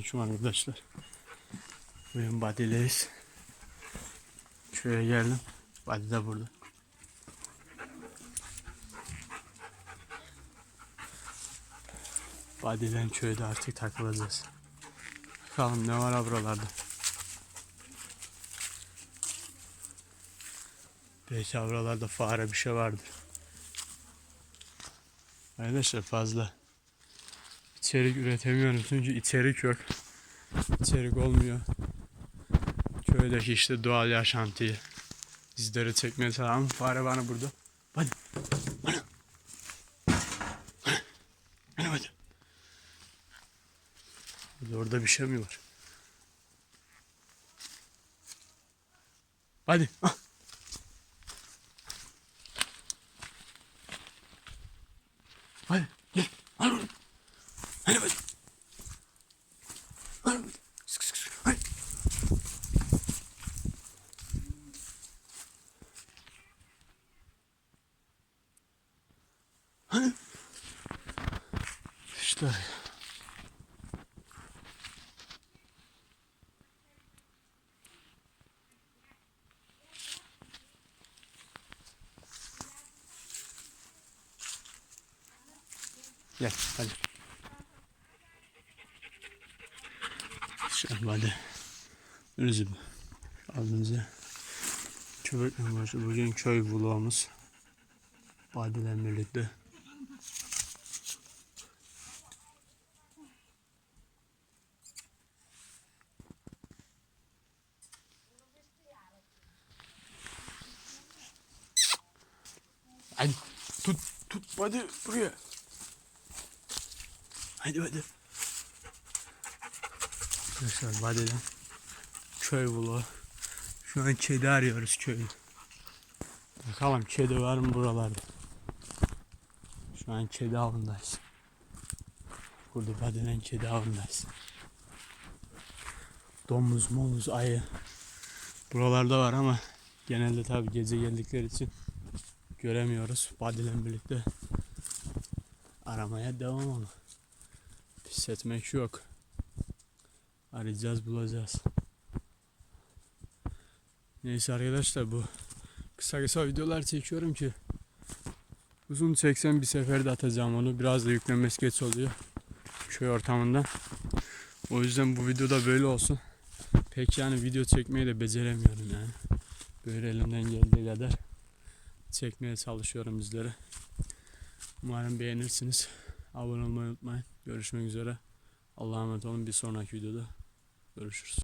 Selamünaleyküm arkadaşlar. Bugün Badi'leyiz. Şuraya geldim. Badi de burada. Badi'den köyde artık takılacağız. Bakalım ne var buralarda. Belki buralarda fare bir şey vardır. Arkadaşlar fazla içerik üretemiyorum çünkü içerik yok. İçerik olmuyor. Köydeki işte doğal yaşantıyı izleri çekmeye çalışıyorum. Fare bana burada. Hadi. Hadi. Hadi hadi. Orada bir şey mi var? Hadi. Ah. Hadi gel. Al. Hadi hadi. Al bunu. Sık sık sık. Hadi. Hadi. İşte. Gel hadi. Hadi. Önünüzü aldığınızda köpekle başı bugün köy vlogumuz. Badi'den birlikte. Hadi tut tut hadi buraya. Hadi hadi. Arkadaşlar Badi'den köy vlogu. Şu an kedi arıyoruz köyü. Bakalım kedi var mı buralarda. Şu an kedi avındayız. Burada Badi'den kedi avındayız. Domuz, moluz, ayı. Buralarda var ama genelde tabi gece geldikleri için göremiyoruz. Badi'yle birlikte aramaya devam ama pis etmek yok. Arayacağız bulacağız. Neyse arkadaşlar bu kısa kısa videolar çekiyorum ki uzun çeksem bir seferde atacağım onu. Biraz da yüklenmesi geç oluyor köy ortamında. O yüzden bu videoda böyle olsun. Pek yani video çekmeyi de beceremiyorum yani. Böyle elimden geldiği kadar çekmeye çalışıyorum bizlere. Umarım beğenirsiniz. Abone olmayı unutmayın. Görüşmek üzere. Allah'a emanet olun. Bir sonraki videoda görüşürüz.